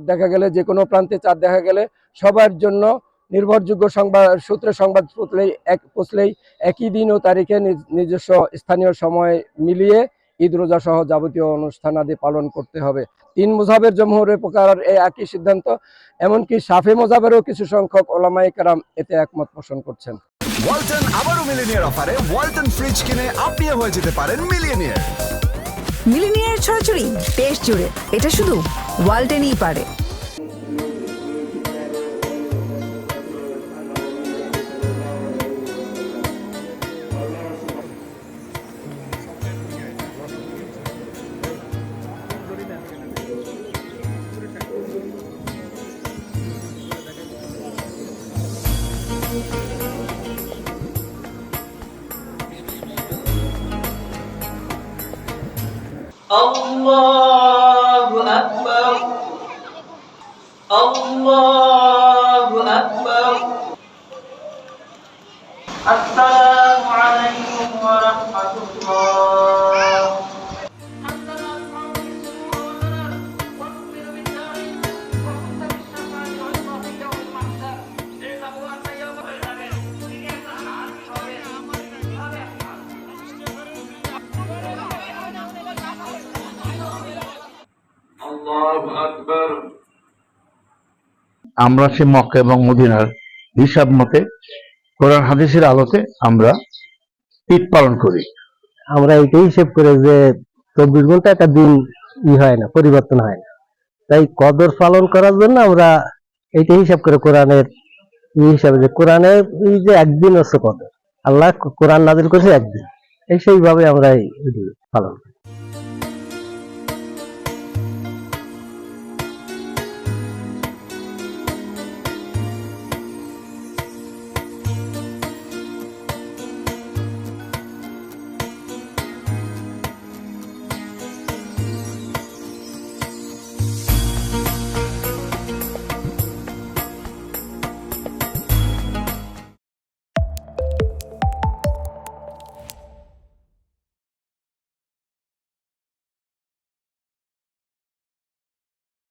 চাঁদ দেখা গেলে যে কোনো প্রান্তে চাঁদ দেখা গেলে সবার জন্য নির্ভরযোগ্য সংবাদ সূত্রে সংবাদ পৌঁছলেই এক পৌঁছলেই একই দিন ও তারিখে নিজস্ব স্থানীয় সময় মিলিয়ে ঈদ রোজা সহ যাবতীয় অনুষ্ঠানাদি পালন করতে হবে। তিন মুজাবের জমহুরের প্রকার এই একই সিদ্ধান্ত এমনকি সাফে মোজাবেরও কিছু সংখ্যক ওলামাই কারাম এতে একমত পোষণ করছেন। ওয়ালটন আবারও মিলিনিয়ার অফারে ওয়ালটন ফ্রিজ কিনে আপনিও হয়ে যেতে পারেন মিলিয়নিয়ার মিলিনিয়ার ছড়াছড়ি দেশ জুড়ে এটা শুধু ওয়ালটেনই পারে। Allahu Akbar. Allahu Akbar. Assalamualaikum warahmatullahi আমরা সে মক্কা এবং মদিনার হিসাব মতে কোরআন হাদিসের আলোতে আমরা ঈদ পালন করি। আমরা এটাই হিসেব করে যে চব্বিশ ঘণ্টা একটা দিন ই হয় না পরিবর্তন হয় না। তাই কদর পালন করার জন্য আমরা এইটা হিসাব করে কোরআনের ই হিসাবে যে কোরআনের এই যে একদিন হচ্ছে কদর। আল্লাহ কোরআন নাজিল করেছে একদিন। এই সেইভাবে আমরা এই পালন করি।